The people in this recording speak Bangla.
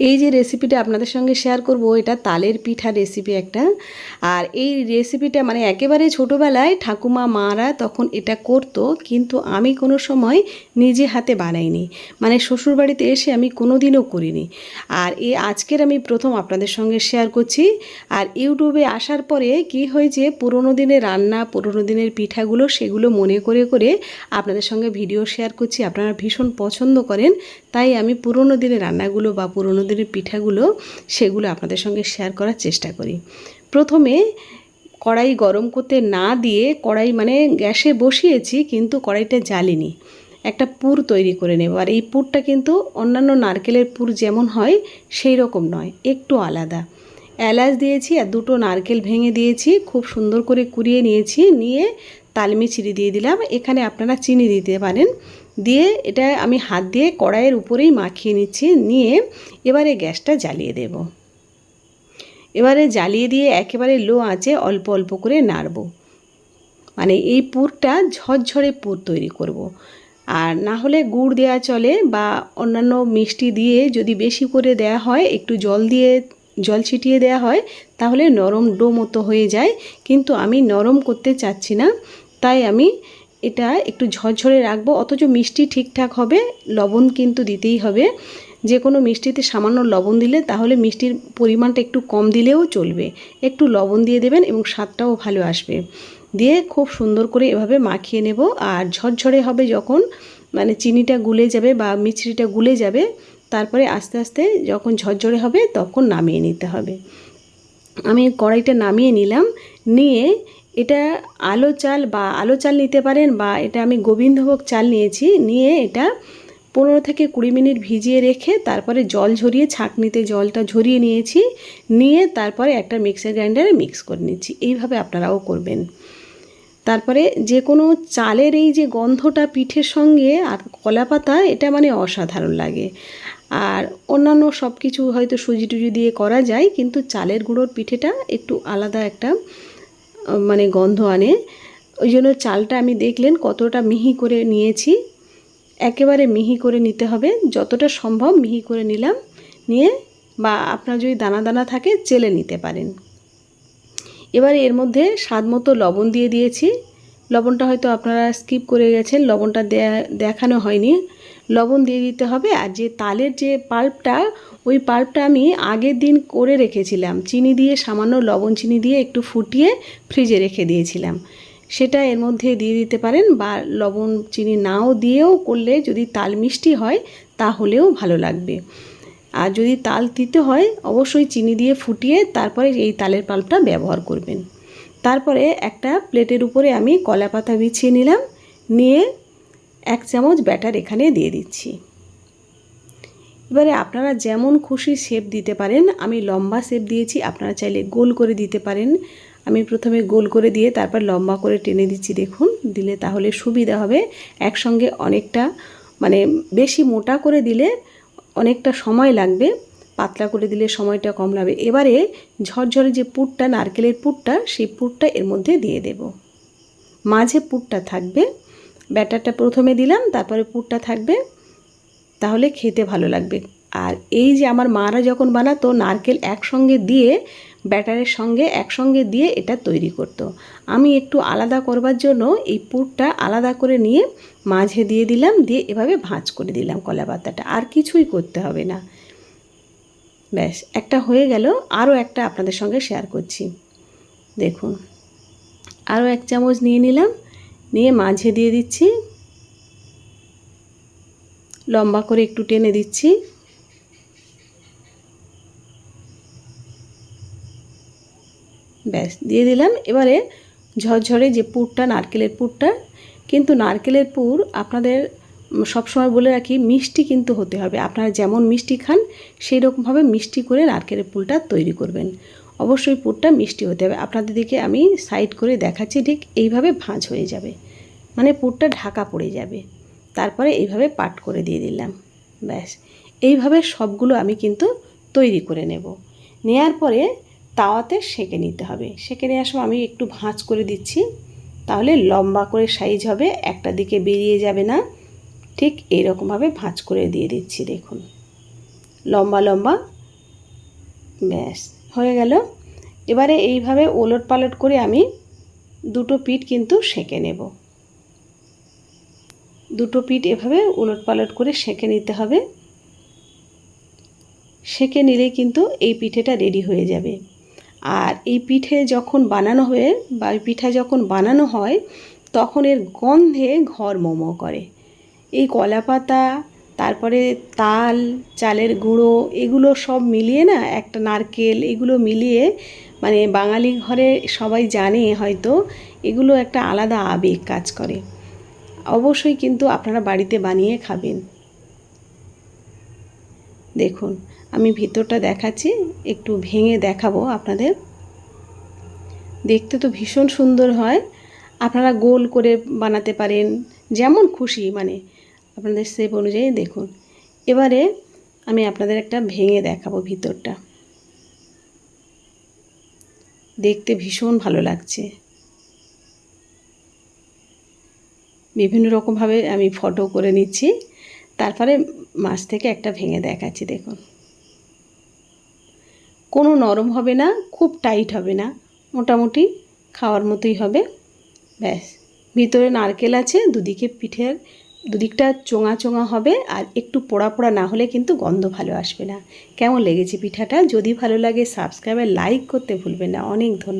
এই যে রেসিপিটা আপনাদের সঙ্গে শেয়ার করব, এটা তালের পিঠা রেসিপি একটা। আর এই রেসিপিটা মানে একেবারে ছোটোবেলায় ঠাকুমা, মারা তখন এটা করতো, কিন্তু আমি কোনো সময় নিজে হাতে বানাইনি। মানে শ্বশুরবাড়িতে এসে আমি কোনো দিনও করিনি। আর এই আজকের আমি প্রথম আপনাদের সঙ্গে শেয়ার করছি। আর ইউটিউবে আসার পরে কি হয়েছে, পুরোনো দিনের রান্না, পুরোনো দিনের পিঠাগুলো, সেগুলো মনে করে করে আপনাদের সঙ্গে ভিডিও শেয়ার করছি। আপনারা ভীষণ পছন্দ করেন, তাই আমি পুরোনো দিনের রান্নাগুলো বা পুরোনো দিনের পিঠাগুলো সেগুলো আপনাদের সঙ্গে শেয়ার করার চেষ্টা করি। প্রথমে কড়াই গরম করতে না দিয়ে কড়াই মানে গ্যাসে বসিয়েছি কিন্তু কড়াইটা জ্বালিনি। একটা পুর তৈরি করে নেব। আর এই পুরটা কিন্তু অন্যান্য নারকেলের পুর যেমন হয় সেই রকম নয়, একটু আলাদা। এলাচ দিয়েছি আর দুটো নারকেল ভেঙে দিয়েছি, খুব সুন্দর করে কুড়িয়ে নিয়েছি, নিয়ে তালমি চিড়ি দিয়ে দিলাম। এখানে আপনারা চিনি দিতে পারেন। দিয়ে এটা আমি হাত দিয়ে কড়াইয়ের উপরেই মাখিয়ে নিচ্ছি, নিয়ে এবারে গ্যাসটা জ্বালিয়ে দেব। এবারে জ্বালিয়ে দিয়ে একেবারে লো আঁচে অল্প অল্প করে নাড়ব। মানে এই পুরটা ঝরঝরে পুর তৈরি করব। আর না হলে গুড় দেওয়া চলে বা অন্যান্য মিষ্টি দিয়ে যদি বেশি করে দেয়া হয়, একটু জল দিয়ে, জল ছিটিয়ে দেওয়া হয়, তাহলে নরম ডো মতো হয়ে যায়। কিন্তু আমি নরম করতে চাচ্ছি না, তাই আমি এটা একটু ঝরঝরে রাখব, অথচ মিষ্টি ঠিকঠাক হবে, লবণ কিন্তু দিতেই হবে। যে কোনো মিষ্টিতে সামান্য লবণ দিলে তাহলে মিষ্টির পরিমাণটা একটু কম দিলেও চলবে। একটু লবণ দিয়ে দেবেন এবং স্বাদটাও ভালো আসবে। দিয়ে খুব সুন্দর করে এভাবে মাখিয়ে নেব। আর ঝরঝরে হবে যখন মানে চিনিটা গুলে যাবে বা মিছরিটা গুলে যাবে, তারপরে আস্তে আস্তে যখন ঝরঝরে হবে তখন নামিয়ে নিতে হবে। আমি কড়াইটা নামিয়ে নিলাম। নিয়ে এটা আলো চাল বা আলো চাল নিতে পারেন বা এটা আমি গোবিন্দভোগ চাল নিয়েছি, নিয়ে এটা পনেরো থেকে কুড়ি মিনিট ভিজিয়ে রেখে তারপরে জল ঝরিয়ে ছাঁকনিতে জলটা ঝরিয়ে নিয়েছি, নিয়ে তারপরে একটা মিক্সার গ্রাইন্ডারে মিক্স করে নিচ্ছি। এইভাবে আপনারাও করবেন। তারপরে যে কোনো চালের এই যে গন্ধটা পিঠের সঙ্গে আর কলা পাতা, এটা মানে অসাধারণ লাগে। আর অন্যান্য সব কিছু হয়তো সুজি টুজি দিয়ে করা যায়, কিন্তু চালের গুঁড়োর পিঠেটা একটু আলাদা একটা মানে গন্ধ আনে। ওই জন্য চালটা আমি দেখলেন কতটা মিহি করে নিয়েছি। একেবারে মিহি করে নিতে হবে। যতটা সম্ভব মিহি করে নিলাম। নিয়ে বা আপনার যদি দানা দানা থাকে, চেলে নিতে পারেন। এবারে এর মধ্যে স্বাদ মতো লবণ দিয়ে দিয়েছি। লবণটা হয়তো আপনারা স্কিপ করে গেছেন। লবণটা দেখানো হয়নি। লবণ দিয়ে দিতে হবে আর যে তালের যে পাল্পটা, ওই পাল্পটা আমি আগের দিন করে রেখেছিলাম। চিনি দিয়ে, সামান্য লবণ চিনি দিয়ে একটু ফুটিয়ে ফ্রিজে রেখে দিয়েছিলাম। সেটা এর মধ্যে দিয়ে দিতে পারেন বা লবণ চিনি নাও দিয়েও করলে যদি তাল মিষ্টি হয়, তাহলেও ভালো লাগবে। আর যদি তাল দিতে হয়, অবশ্যই চিনি দিয়ে ফুটিয়ে তারপরে এই তালের পাল্পটা ব্যবহার করবেন। তারপরে একটা প্লেটের উপরে আমি কলা পাতা বিছিয়ে নিলাম। নিয়ে এক চামচ ব্যাটার এখানে দিয়ে দিচ্ছি। এবারে আপনারা যেমন খুশি শেপ দিতে পারেন, আমি লম্বা শেপ দিয়েছি, আপনারা চাইলে গোল করে দিতে পারেন। আমি প্রথমে গোল করে দিয়ে তারপর লম্বা করে টেনে দিচ্ছি, দেখুন, দিলে তাহলে সুবিধা হবে। একসঙ্গে অনেকটা মানে বেশি মোটা করে দিলে অনেকটা সময় লাগবে, পাতলা করে দিলে সময়টা কম লাগবে। এবারে ঝরঝরে যে পুরটা, নারকেলের পুরটা, সেই পুরটা এর মধ্যে দিয়ে দেব। মাঝে পুরটা থাকবে। ব্যাটারটা প্রথমে দিলাম, তারপরে পুরটা থাকবে, তাহলে খেতে ভালো লাগবে। আর এই যে আমার মারা যখন বানাতো, নারকেল একসঙ্গে দিয়ে, ব্যাটারের সঙ্গে একসঙ্গে দিয়ে এটা তৈরি করত। আমি একটু আলাদা করবার জন্য এই পুরটা আলাদা করে নিয়ে মাঝে দিয়ে দিলাম, দিয়ে এভাবে ভাঁজ করে দিলাম কলা পাতাটা। আর কিছুই করতে হবে না। ব্যাস, একটা হয়ে গেল। আরও একটা আপনাদের সঙ্গে শেয়ার করছি। দেখুন, আরও এক চামচ নিয়ে নিলাম। নিয়ে মাঝে দিয়ে দিচ্ছি। লম্বা করে একটু টেনে দিচ্ছি। ব্যাস, দিয়ে দিলাম। এবারে ঝরঝরে যে পুরটা, নারকেলের পুরটা, কিন্তু নারকেলের পুর আপনাদের সবসময় বলে রাখি, মিষ্টি কিন্তু হতে হবে। আপনারা যেমন মিষ্টি খান সেই রকমভাবে মিষ্টি করে নারকেলের পুরটা তৈরি করবেন। অবশ্যই পুরটা মিষ্টি হতে হবে। আপনাদের দিকে আমি সাইড করে দেখাচ্ছি, ঠিক এইভাবে ভাঁজ হয়ে যাবে। মানে পুরটা ঢাকা পড়ে যাবে। তারপরে এইভাবে পাট করে দিয়ে দিলাম। ব্যাস। এইভাবে সবগুলো আমি কিন্তু তৈরি করে নেব। নেয়ার পরে তাওয়াতে সেঁকে নিতে হবে। সেঁকে নেওয়ার সময় আমি একটু ভাঁজ করে দিচ্ছি। তাহলে লম্বা করে সাইজ হবে, একটা দিকে বেরিয়ে যাবে না। ঠিক এইরকমভাবে ভাঁজ করে দিয়ে দিচ্ছি, দেখুন। লম্বা লম্বা। ব্যাস, হয়ে গেল। এবারে এইভাবে ওলট পালট করে আমি দুটো পিঠ কিন্তু সেঁকে নেব। দুটো পিঠ এভাবে উলট পালট করে সেঁকে নিতে হবে। সেঁকে নিলে কিন্তু এই পিঠেটা রেডি হয়ে যাবে। আর এই পিঠে যখন বানানো হয়ে বা পিঠা যখন বানানো হয়, তখন এর গন্ধে ঘর মোমো করে। এই কলা পাতা তারপরে তাল, চালের গুঁড়ো, এগুলো সব মিলিয়ে না একটা নারকেল, এগুলো মিলিয়ে মানে বাঙালি ঘরে সবাই জানে হয়তো, এগুলো একটা আলাদা আবেগ কাজ করে। অবশ্যই কিন্তু আপনারা বাড়িতে বানিয়ে খাবেন। দেখুন, আমি ভিতরটা দেখাচ্ছি, একটু ভেঙে দেখাবো আপনাদের। দেখতে তো ভীষণ সুন্দর হয়। আপনারা গোল করে বানাতে পারেন, যেমন খুশি মানে আপনাদের সেপ অনুযায়ী দেখুন। এবারে আমি আপনাদের একটা ভেঙে দেখাবো ভিতরটা। দেখতে ভীষণ ভালো লাগছে। বিভিন্ন রকমভাবে আমি ফটো করে নিচ্ছি। তারপরে মাছ থেকে একটা ভেঙে দেখাচ্ছি, দেখুন। কোনো নরম হবে না, খুব টাইট হবে না, মোটামুটি খাওয়ার মতোই হবে। ব্যাস, ভিতরে নারকেল আছে, দুদিকে পিঠের, দুদিকটা চোঙা চোঙা হবে, আর একটু পোড়া পোড়া না হলে কিন্তু গন্ধ ভালো আসবে না। কেমন লেগেছে পিঠাটা? যদি ভালো লাগে সাবস্ক্রাইব আর লাইক করতে ভুলবেন না। অনেক ধন্যবাদ।